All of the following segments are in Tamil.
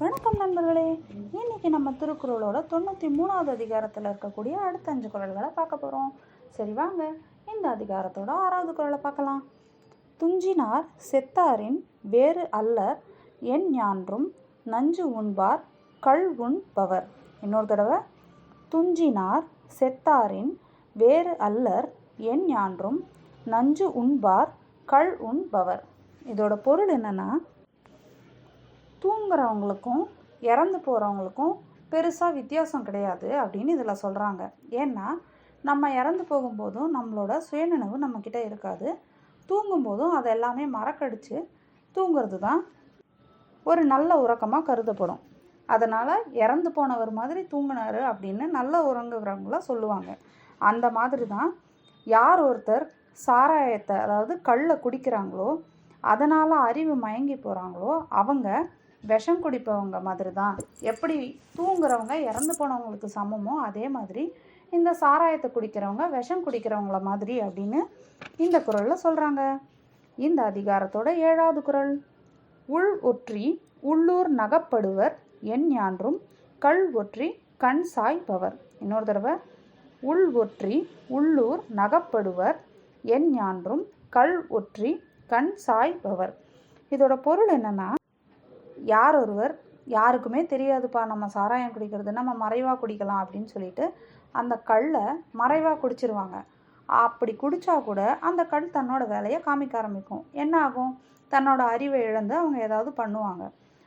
வணக்கம் நண்பர்களே. இன்னைக்கு நம்ம திருக்குறளோட தொண்ணூற்றி மூணாவது அதிகாரத்தில் இருக்கக்கூடிய அடுத்த அஞ்சு குரல்களை பார்க்க போகிறோம் சரி வாங்க. இந்த அதிகாரத்தோட ஆறாவது குறளை பார்க்கலாம். துஞ்சினார் செத்தாரின் வேறு அல்லர் என் ஞான்றும் நஞ்சு உண்பார் கள் உண்பவர். இன்னொரு தடவை. துஞ்சினார் செத்தாரின் வேறு அல்லர் என் ஞான்றும் நஞ்சு உண்பார் கள் உண்பவர். இதோட பொருள் என்னன்னா தூங்குறவங்களுக்கும் இறந்து போகிறவங்களுக்கும் பெருசாக வித்தியாசம் கிடையாது அப்படின்னு இதில் சொல்கிறாங்க ஏன்னா நம்ம இறந்து போகும்போதும் நம்மளோட சுயநினைவு நம்மக்கிட்ட இருக்காது. தூங்கும்போதும் அது எல்லாமே மறக்கடிச்சு தூங்குறது தான் ஒரு நல்ல உறக்கமாக கருதப்படும். அதனால் இறந்து போனவர் மாதிரி தூங்கினார் அப்படின்னு நல்ல உறங்குறவங்கள சொல்லுவாங்க. அந்த மாதிரி தான் யார் ஒருத்தர் சாராயத்தை அதாவது கல்லை குடிக்கிறாங்களோ அதனால் அறிவு மயங்கி போகிறாங்களோ அவங்க விஷம் குடிப்பவங்க மாதிரி தான் எப்படி தூங்குறவங்க இறந்து போனவங்களுக்கு சமமோ அதே மாதிரி இந்த சாராயத்தை குடிக்கிறவங்க விஷம் குடிக்கிறவங்கள மாதிரி அப்படின்னு இந்த குரலில் சொல்கிறாங்க இந்த அதிகாரத்தோட ஏழாவது குரல். உள் ஒற்றி உள்ளூர் நகப்படுவர் என் ஞான்றும் கள் ஒற்றி கண் சாய்பவர் இன்னொரு தடவை. உள் ஒற்றி உள்ளூர் நகப்படுவர் என் ஞான்றும் கல் ஒற்றி கண் சாய்பவர் இதோட பொருள் என்னன்னா யார் ஒருவர் யாருக்குமே தெரியாதுப்பா நம்ம சாராயம் குடிக்கிறது நம்ம மறைவாக குடிக்கலாம் அப்படின்னு சொல்லிட்டு அந்த கல்லை மறைவாக குடிச்சிருவாங்க. அப்படி குடித்தா கூட அந்த கல் தன்னோட வேலையை காமிக்க ஆரம்பிக்கும். என்ன ஆகும்? தன்னோட அறிவை இழந்து அவங்க ஏதாவது பண்ணுவாங்க.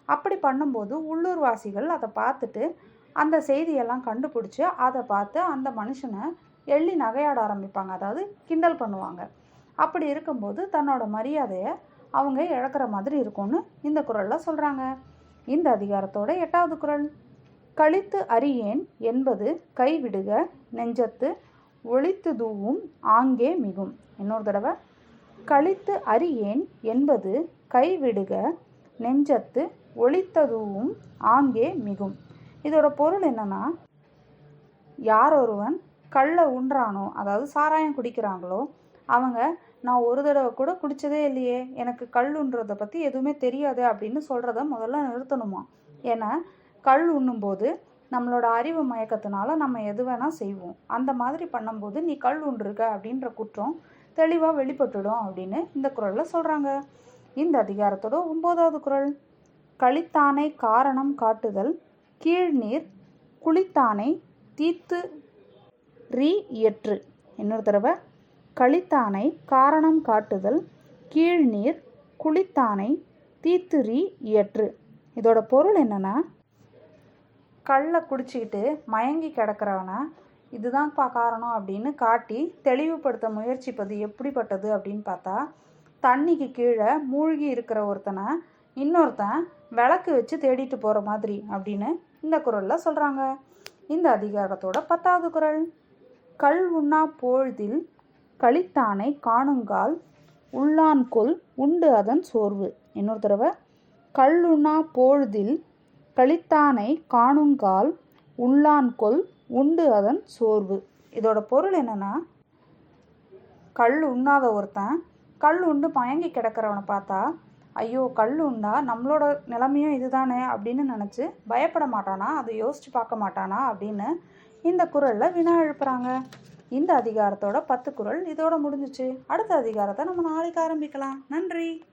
அப்படி பண்ணும்போது உள்ளூர்வாசிகள் அதை பார்த்துட்டு அந்த செய்தியெல்லாம் கண்டுபிடிச்சி அதை பார்த்து அந்த மனுஷனை எள்ளி நகையாட ஆரம்பிப்பாங்க. அதாவது கிண்டல் பண்ணுவாங்க. அப்படி இருக்கும்போது தன்னோட மரியாதையை அவங்க இழக்கிற மாதிரி இருக்கும்னு இந்த குரலில் சொல்கிறாங்க இந்த அதிகாரத்தோட எட்டாவது குரல். கழித்து அறியேன் என்பது கைவிடுக நெஞ்சத்து ஒழித்து தூவும் ஆங்கே மிகும். இன்னொரு தடவை. கழித்து அறியேன் என்பது கைவிடுக நெஞ்சத்து ஒழித்ததுவும் ஆங்கே மிகும். இதோட பொருள் என்னன்னா யார் ஒருவன் கல்லை உண்றானோ அதாவது சாராயம் குடிக்கிறாங்களோ அவங்க நான் ஒரு தடவை கூட குடித்ததே இல்லையே எனக்கு கல் பற்றி எதுவுமே தெரியாது அப்படின்னு சொல்கிறத முதல்ல நிறுத்தணுமா? ஏன்னா கல் உண்ணும்போது நம்மளோட அறிவு மயக்கத்தினால நம்ம எது வேணால் செய்வோம். அந்த மாதிரி பண்ணும்போது நீ கல் உண்டிருக்க அப்படின்ற குற்றம் தெளிவாக வெளிப்பட்டுடும் அப்படின்னு இந்த குரலில் சொல்கிறாங்க இந்த அதிகாரத்தோட ஒம்போதாவது குரல் கழித்தானை காரணம் காட்டுதல் கீழ்நீர் குளித்தானை தீத்து ரீ எற்று இன்னொரு தடவை கழித்தானை காரணம் காட்டுதல் கீழ்நீர் குளித்தானை தீத்துரி இயற்று. இதோட பொருள் என்னென்னா கல்லை குடிச்சிக்கிட்டு மயங்கி கிடக்கிறவனை இதுதான்ப்பா காரணம் அப்படின்னு காட்டி தெளிவுபடுத்த முயற்சிப்பது எப்படிப்பட்டது அப்படின்னு பார்த்தா தண்ணிக்கு கீழே மூழ்கி இருக்கிற ஒருத்தனை இன்னொருத்தன் விளக்கு வச்சு தேடிட்டு போகிற மாதிரி அப்படின்னு இந்த குரலில் சொல்கிறாங்க இந்த அதிகாரத்தோட பத்தாவது குரல் கல் உண்ணா பொழுதில் களித்தானை காணுங்கால் உள்ளான்கொல் உண்டு அதன் சோர்வு. இன்னொரு தடவை கல்லுண்ணா பொழுதில் களித்தானை காணுங்கால் உள்ளான்கொல் உண்டு அதன் சோர்வு. இதோட பொருள் என்னன்னா கல் உண்ணாத ஒருத்தன் கல் உண்டு மயங்கி கிடக்கிறவனை பார்த்தா ஐயோ கல் உண்டா? நம்மளோட நிலைமையும் இதுதானே அப்படின்னு நினச்சி பயப்பட மாட்டானா? அதை யோசித்து பார்க்க மாட்டானா? அப்படின்னு இந்த குரலில் வினா எழுப்புறாங்க. இந்த அதிகாரத்தோட பத்து குரல் இதோட முடிஞ்சிச்சு. அடுத்த அதிகாரத்தை நம்ம நாளைக்கு ஆரம்பிக்கலாம். நன்றி.